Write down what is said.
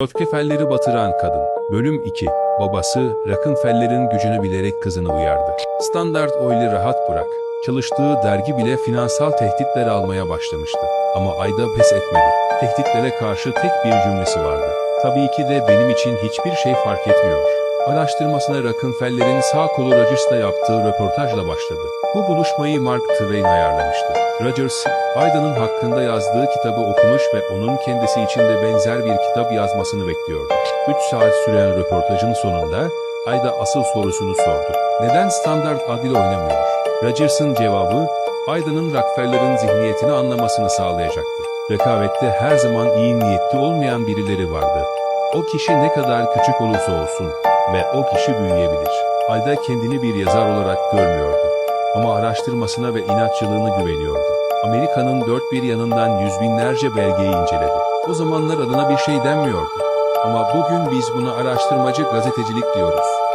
Rockefeller'i batıran kadın. Bölüm 2. Babası, Rockefeller'in gücünü bilerek kızını uyardı. Standard Oil'i rahat bırak. Çalıştığı dergi bile finansal tehditler almaya başlamıştı. Ama Ayda pes etmedi. Tehditlere karşı tek bir cümlesi vardı. Tabii ki de benim için hiçbir şey fark etmiyor. Araştırmasına Rockefeller'in sağ kolu Rogers'la yaptığı röportajla başladı. Bu buluşmayı Mark Twain ayarlamıştı. Rogers, Ayda'nın hakkında yazdığı kitabı okumuş ve onun kendisi için de benzer bir kitap yazmasını bekliyordu. 3 saat süren röportajın sonunda Ayda asıl sorusunu sordu. Neden standart adil oynamıyor? Rogers'ın cevabı, Ayda'nın Rockefeller'ın zihniyetini anlamasını sağlayacaktı. Rekabette her zaman iyi niyetli olmayan birileri vardı. O kişi ne kadar küçük olursa olsun ve o kişi büyüyebilir. Ayda kendini bir yazar olarak görmüyordu. Ama araştırmasına ve inatçılığına güveniyordu. Amerika'nın dört bir yanından yüz binlerce belgeyi inceledi. O zamanlar adına bir şey denmiyordu. Ama bugün biz buna araştırmacı gazetecilik diyoruz.